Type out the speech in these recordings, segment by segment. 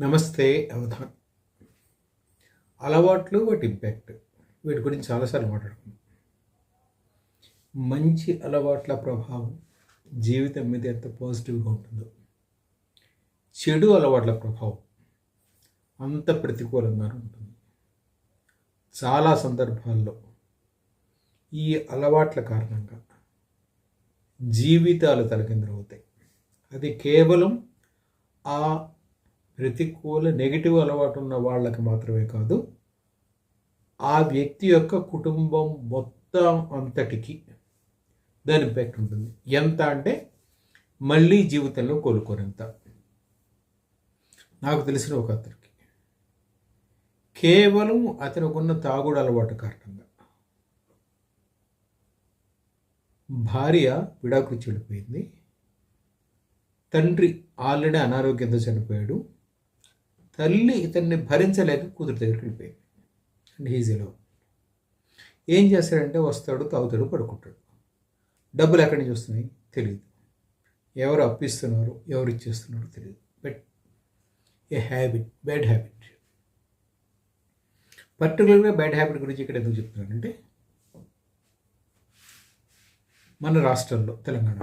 నమస్తే అవధాన్. అలవాట్లు వాటి ఇంపాక్ట్. వీటి గురించి చాలాసార్లు మాట్లాడుకున్నాం. మంచి అలవాట్ల ప్రభావం జీవితం మీద ఎంత పాజిటివ్గా ఉంటుందో. చెడు అలవాట్ల ప్రభావం అంత ప్రతికూలంగా ఉంటుంది. చాలా సందర్భాల్లో ఈ అలవాట్ల కారణంగా జీవితాలు తలకిందులవుతాయి. అది కేవలం ఆ ప్రతికూల నెగిటివ్ అలవాటు ఉన్న వాళ్ళకి మాత్రమే కాదు ఆ వ్యక్తి యొక్క కుటుంబం మొత్తం అంతటికి దాని ఇంపాక్ట్ ఉంటుంది. ఎంత అంటే మళ్ళీ జీవితంలో కోలుకోనంత. నాకు తెలిసిన ఒక అతనికి. కేవలం అతనుకున్న తాగుడు అలవాటు కారణంగా. భార్య విడాకులు చెడిపోయింది తండ్రి ఆల్రెడీ అనారోగ్యంతో చనిపోయాడు. తల్లి ఇతన్ని భరించలేక కూతురు దగ్గరికి వెళ్ళిపోయింది. అండ్ హీజీలో ఏం చేస్తాడంటే వస్తాడు తాగుతాడు పడుకుంటాడు. డబ్బులు ఎక్కడి నుంచి వస్తున్నాయి? తెలియదు ఎవరు అప్పిస్తున్నారు ఎవరు ఇచ్చేస్తున్నారు తెలియదు but a habit bad habit పర్టికులర్గా బ్యాడ్ హ్యాబిట్ గురించి ఇక్కడ ఎందుకు చెప్తున్నానంటే మన రాష్ట్రంలో తెలంగాణ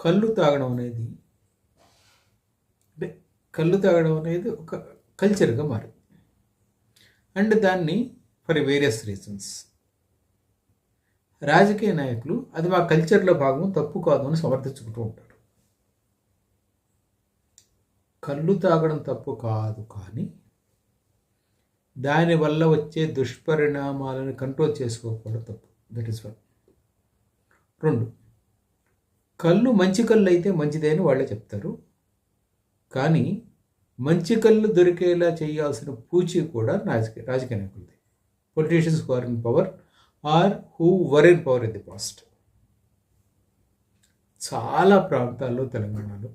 కళ్ళు తాగడం అనేది కళ్ళు తాగడం అనేది ఒక కల్చర్గా మారింది అండ్ దాన్ని ఫర్ వేరియస్ రీజన్స్ రాజకీయ నాయకులు అది మా కల్చర్లో భాగం తప్పు కాదు అని సమర్థించుకుంటూ ఉంటారు. కళ్ళు తాగడం తప్పు కాదు కానీ దానివల్ల వచ్చే దుష్పరిణామాలను కంట్రోల్ చేసుకోకపోవడం తప్పు. దట్ ఈస్ వన్ రెండు. కళ్ళు మంచి కళ్ళు అయితే మంచిదే అని వాళ్ళే చెప్తారు. కానీ మంచి కళ్ళు దొరికేలా చేయాల్సిన పూచి కూడా రాజకీయ రాజకీయ నాయకులది. Politicians who are in power are who were in power in the past చాలా ప్రాంతాల్లో తెలంగాణలో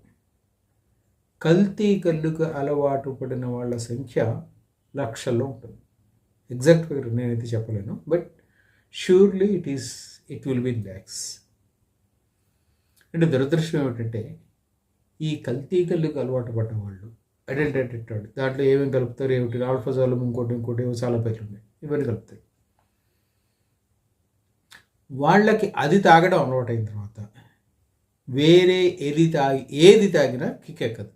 కల్తీ కళ్ళుకు అలవాటు పడిన వాళ్ళ సంఖ్య లక్షల్లో ఉంటుంది. ఎగ్జాక్ట్ ఫిగర్ నేనైతే చెప్పలేను but surely it is it will be lakhs అంటే దురదృష్టం ఏమిటంటే ఈ కల్తీ కళ్ళుకి అలవాటు పడ్డ వాళ్ళు అడల్టేటెడ్ దాంట్లో ఏమేమి కలుపుతారు ఏమిటి? ఆల్ఫజాలం ఇంకోటి ఇంకోటి ఏమో చాలా పేర్లు ఉన్నాయి. ఇవన్నీ కలుపుతాయి. వాళ్ళకి అది తాగడం అలవాటైన తర్వాత వేరే ఏది తాగి ఏది తాగినా కిక్ ఎక్కదు.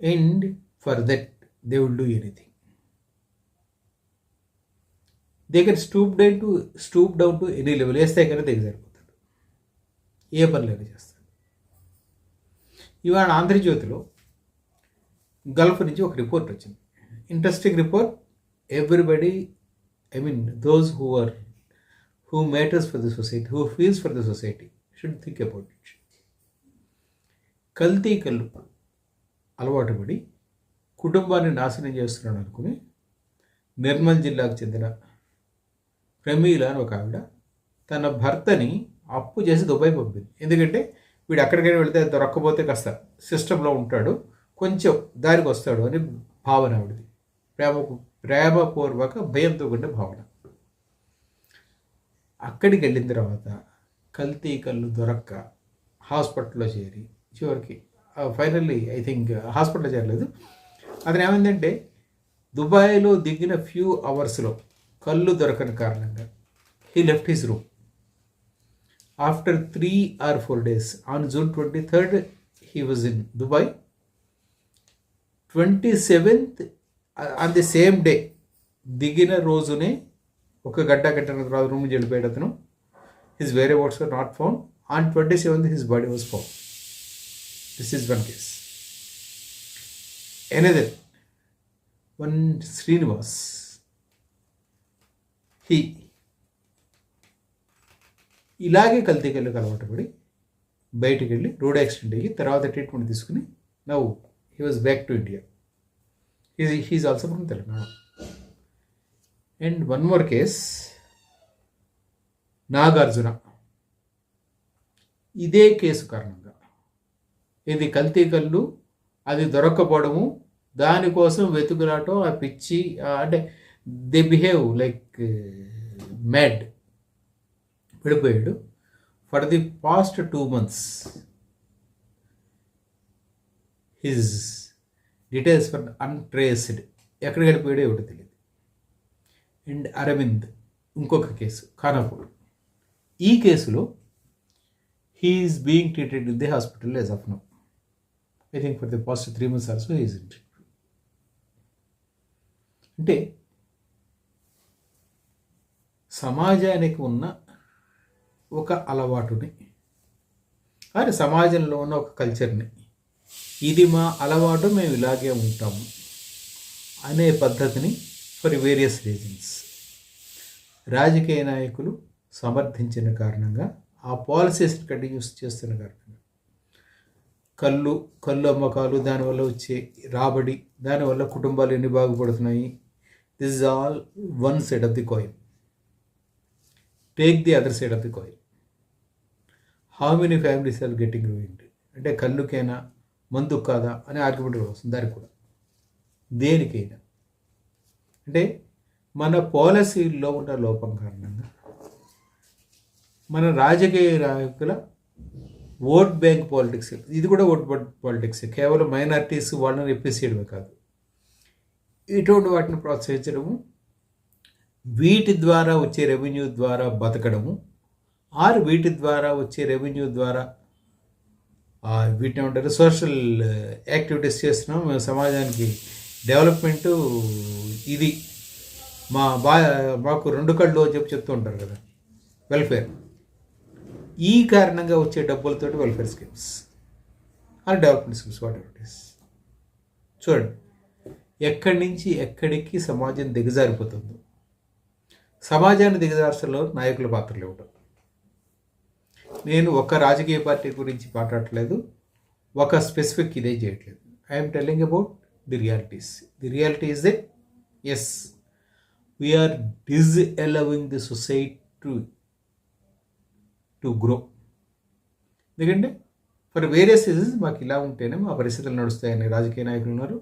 And for that they will do anything they can stoop down to stoop down to any level వేస్తే కానీ దగ్గర ఏ పనులైనా చేస్తాడు ఇవాళ ఆంధ్రజ్యోతిలో గల్ఫ్ నుంచి ఒక రిపోర్ట్ వచ్చింది. Interesting report everybody I mean those who are who matters for the society who feels for the society should think about it కల్తీ కల్లు అలవాటు పడి కుటుంబాన్ని నాశనం చేస్తున్నాడు అనుకుని నిర్మల్ జిల్లాకు చెందిన ప్రమీల అని ఒక ఆవిడ తన భర్తని అప్పు చేసి దుబాయ్ పంపింది. ఎందుకంటే వీడు ఎక్కడికైనా వెళితే దొరక్కపోతే కాస్త సిస్టంలో ఉంటాడు కొంచెం దారికి వస్తాడు అని భావన ఆవిడది. ప్రేమ ప్రేమపూర్వక భయంతో కూడిన భావన. అక్కడికి వెళ్ళిన తర్వాత కల్తీ కళ్ళు దొరక్క హాస్పిటల్లో చేరి చివరికి ఫైనల్లీ ఐ థింక్ హాస్పిటల్లో చేరలేదు. అతను ఏమైందంటే దుబాయ్లో దిగిన ఫ్యూ అవర్స్లో కళ్ళు దొరకని కారణంగా he left his room. After three or four days on June twenty third he was in Dubai twenty seventh on the same day దిగిన రోజునే ఒక గడ్డ కట్టిన తర్వాత రూమ్ నుంచి వెళ్ళిపోయాడు అతను. హిస్ వేరే words are not found on twenty seventh his body was found this is one case another one Srinivas he ఇలాగే కల్తీ కళ్ళకి అలవాటు పడి బయటికి వెళ్ళి రోడ్ యాక్సిడెంట్ అయ్యి తర్వాత ట్రీట్మెంట్ తీసుకుని నవ్వు he was back to India. He's he's also from Telangana and one more case Nagarjuna. ఇదే కేసు కారణంగా. ఇది కల్తీ కళ్ళు అది దొరక్కపోవడము దానికోసం వెతుకులాటం ఆ పిచ్చి అంటే దే బిహేవ్ లైక్ మ్యాడ్ వెళ్ళిపోయాడు for the past two months his details for untraced ఎక్కడికి వెళ్ళిపోయాడో ఎవడో తెలియదు. అండ్ అరవింద్ ఇంకొక కేసు ఖానాపూర్ ఈ కేసులో he is being treated in the hospital as of now I think for the past three months also he is in అంటే సమాజానికి ఉన్న ఒక అలవాటుని. అది సమాజంలో ఉన్న ఒక కల్చర్ని. ఇది మా అలవాటు మేము ఇలాగే ఉంటాము అనే పద్ధతిని ఫర్ వేరియస్ రీజన్స్ రాజకీయ నాయకులు సమర్థించిన కారణంగా ఆ పాలసీస్ని కంటిన్యూస్ చేస్తున్న కారణంగా. కళ్ళు కళ్ళు అమ్మకాలు దానివల్ల వచ్చే రాబడి దానివల్ల కుటుంబాలు ఎన్ని బాగుపడుతున్నాయి? This is all one side of the coin take the other side of the coin how many families are getting ruined అంటే కళ్ళుకైనా మందు కాదా అనే ఆర్గ్యుమెంట్ వస్తుంది దానికి కూడా. దేనికైనా. అంటే మన పాలసీల్లో ఉన్న లోపం కారణంగా మన రాజకీయ నాయకుల ఓట్ బ్యాంక్ పాలిటిక్స్ ఇది కూడా ఓట్ పాలిటిక్స్ కేవలం మైనారిటీస్ వాళ్ళని రిప్లేస్ చేయడమే కాదు. ఇటువంటి వాటిని ప్రోత్సహించడము వీటి ద్వారా వచ్చే రెవెన్యూ ద్వారా బతకడము ఆరు వీటి ద్వారా వచ్చే రెవెన్యూ ద్వారా వీటిని ఏమంటారు? సోషల్ యాక్టివిటీస్ చేస్తున్నాం. మేము సమాజానికి డెవలప్మెంటు ఇది. మా బా మాకు రెండు కళ్ళు అని చెప్పి చెప్తూ ఉంటారు కదా. వెల్ఫేర్ ఈ కారణంగా వచ్చే డబ్బులతో welfare schemes or development schemes whatever it is చూడండి ఎక్కడి నుంచి ఎక్కడికి సమాజం దిగజారిపోతుందో. సమాజాన్ని దిగజార్చడంలో నాయకుల పాత్రలు ఇవ్వటం నేను ఒక రాజకీయ పార్టీ గురించి మాట్లాడట్లేదు ఒక స్పెసిఫిక్ ఇదే చేయట్లేదు. I'm telling about the realities the reality is that as we're disallowing the society to to grow ఎందుకంటే ఫర్ వేరియస్ రీజన్స్ మాకు ఇలా ఉంటేనే మా పరిస్థితులు నడుస్తాయని రాజకీయ నాయకులు ఉన్నారు.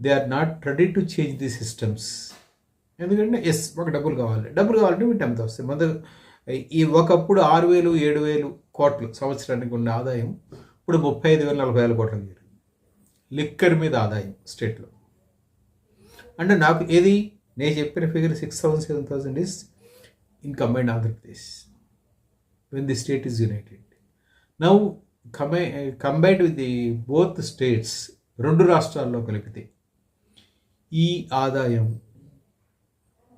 They are not ready to change the systems ఎందుకంటే ఎస్ మాకు డబ్బులు కావాలి. డబ్బులు కావాలంటే మీకు ఎంత వస్తాయి ముందు ఈ ఒకప్పుడు ఆరు వేలు ఏడు వేలు కోట్లు సంవత్సరానికి ఉన్న ఆదాయం ఇప్పుడు ముప్పై ఐదు వేల నలభై వేల కోట్లకు చేరింది లిక్కర్ మీద ఆదాయం స్టేట్లో. అంటే నాకు ఏది నేను చెప్పిన figure six thousand seven thousand is in combine Andhra Pradesh when the state is united now combine combined with the both states రెండు రాష్ట్రాల్లో కలిపితే ఈ ఆదాయం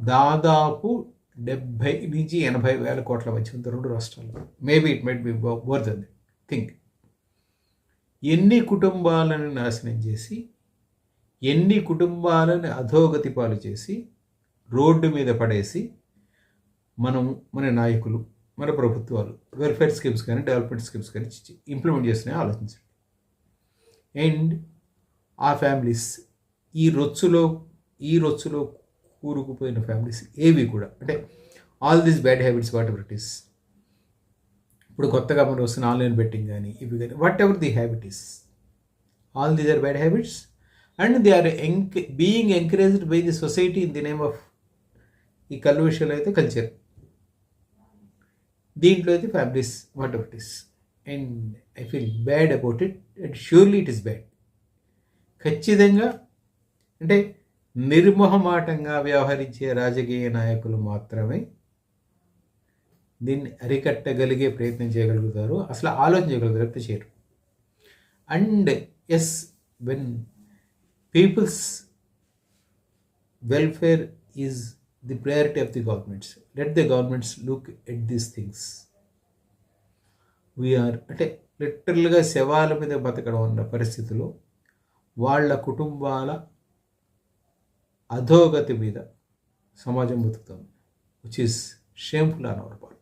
దాదాపు డెబ్భై నుంచి ఎనభై వేల కోట్ల మధ్య ఉంది రెండు రాష్ట్రాల్లో. Maybe it might be worth then think ఎన్ని కుటుంబాలను నాశనం చేసి ఎన్ని కుటుంబాలను అధోగతి పాలు చేసి రోడ్డు మీద పడేసి మనం మన నాయకులు మన ప్రభుత్వాలు వెల్ఫేర్ స్కీమ్స్ కానీ డెవలప్మెంట్ స్కీమ్స్ కానీ ఇంప్లిమెంట్ చేస్తున్నాయి ఆలోచించండి. అండ్ ఆ ఫ్యామిలీస్ ఈ రొచ్చులో ఈ రొచ్చులో కూరుకుపోయిన ఫ్యామిలీస్ ఏవి కూడా. అంటే all these bad habits whatever it is ఇప్పుడు కొత్తగా మనం వస్తున్న ఆన్లైన్ బెట్టింగ్ కానీ ఇవి కానీ whatever the habit is all these are bad habits and they are ఎంక్ being encouraged by the society in the name of ఈ కళ్ళు విషయంలో అయితే కల్చర్ దీంట్లో అయితే families whatever it is and I feel bad about it and surely it is bad ఖచ్చితంగా అంటే నిర్మోహమాటంగా వ్యవహరించే రాజకీయ నాయకులు మాత్రమే దీన్ని అరికట్టగలిగే ప్రయత్నం చేయగలుగుతారు. అసలు ఆలోచన చేయగలుగుతారు చేయరు. And as when people's welfare is the priority of the governments. Let the governments look at these things. We're అంటే లిటరల్గా శవాల మీద బతకడం ఉన్న పరిస్థితిలో వాళ్ళ కుటుంబాల అధోగతి మీద సమాజం బతుకుతుంది which is shameful on our part